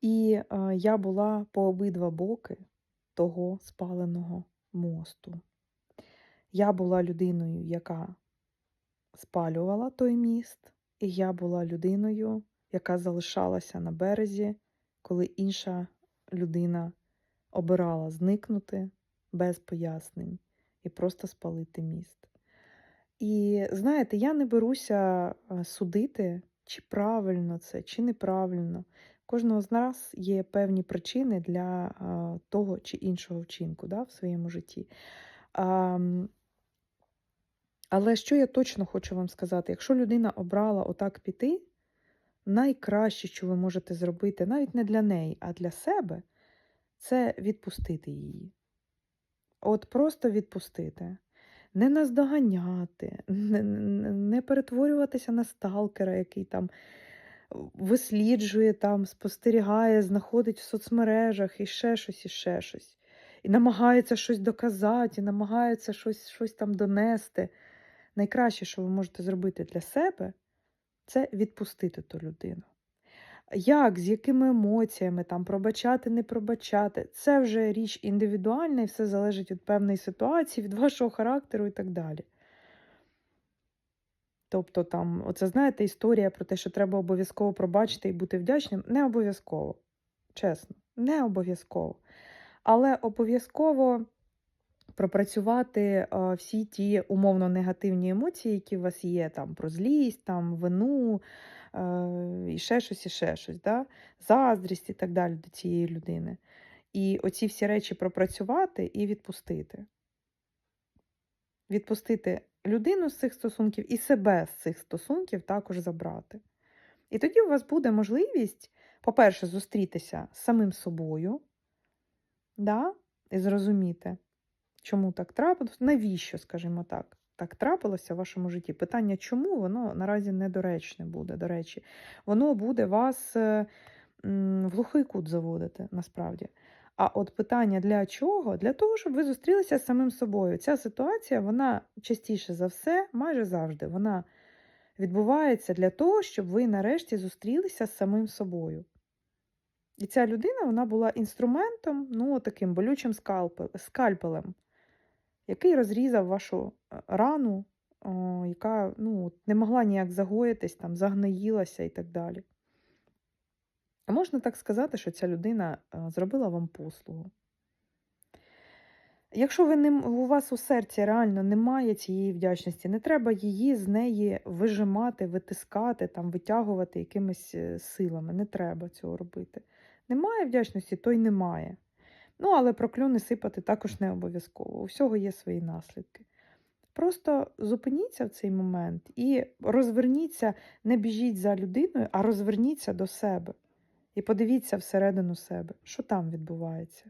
І е, я була по обидва боки того спаленого мосту. Я була людиною, яка спалювала той міст, і я була людиною, яка залишалася на березі, коли інша людина обирала зникнути без пояснень і просто спалити міст. І знаєте, я не беруся е, судити, чи правильно це, чи неправильно. Кожного з нас є певні причини для того чи іншого вчинку да, в своєму житті. Але що я точно хочу вам сказати: якщо людина обрала отак піти, найкраще, що ви можете зробити, навіть не для неї, а для себе, це відпустити її. От просто відпустити. Не наздоганяти, не перетворюватися на сталкера, який там висліджує, там, спостерігає, знаходить в соцмережах і ще щось, і ще щось. І намагається щось доказати, і намагається щось, щось там донести. Найкраще, що ви можете зробити для себе, це відпустити ту людину. Як, з якими емоціями, там, пробачати, не пробачати, це вже річ індивідуальна і все залежить від певної ситуації, від вашого характеру і так далі. Тобто, там, оце знаєте, історія про те, що треба обов'язково пробачити і бути вдячним, не обов'язково. Чесно, не обов'язково. Але обов'язково пропрацювати всі ті умовно негативні емоції, які у вас є, там про злість, там вину, е, і ще щось, і ще щось, да? заздрість і так далі до цієї людини. І оці всі речі пропрацювати і відпустити. Відпустити людину з цих стосунків і себе з цих стосунків також забрати. І тоді у вас буде можливість, по-перше, зустрітися з самим собою, да? і зрозуміти, чому так трапилося, навіщо, скажімо так, так трапилося в вашому житті. Питання, чому воно наразі недоречне буде, до речі, воно буде вас е, в глухий кут заводити, насправді. А от питання для чого? Для того, щоб ви зустрілися з самим собою. Ця ситуація, вона частіше за все, майже завжди, вона відбувається для того, щоб ви нарешті зустрілися з самим собою. І ця людина вона була інструментом, ну, таким болючим скальпелем, який розрізав вашу е, рану, яка ну, не могла ніяк загоїтись, там, загноїлася і так далі. Можна так сказати, що ця людина е, зробила вам послугу. Якщо ви не, у вас у серці реально немає цієї вдячності, не треба її з неї вижимати, витискати, там, витягувати якимись е, силами. Не треба цього робити. Немає вдячності, то й немає. Ну, але прокльони сипати також не обов'язково. У всього є свої наслідки. Просто зупиніться в цей момент і розверніться, не біжіть за людиною, а розверніться до себе. І подивіться всередину себе, що там відбувається.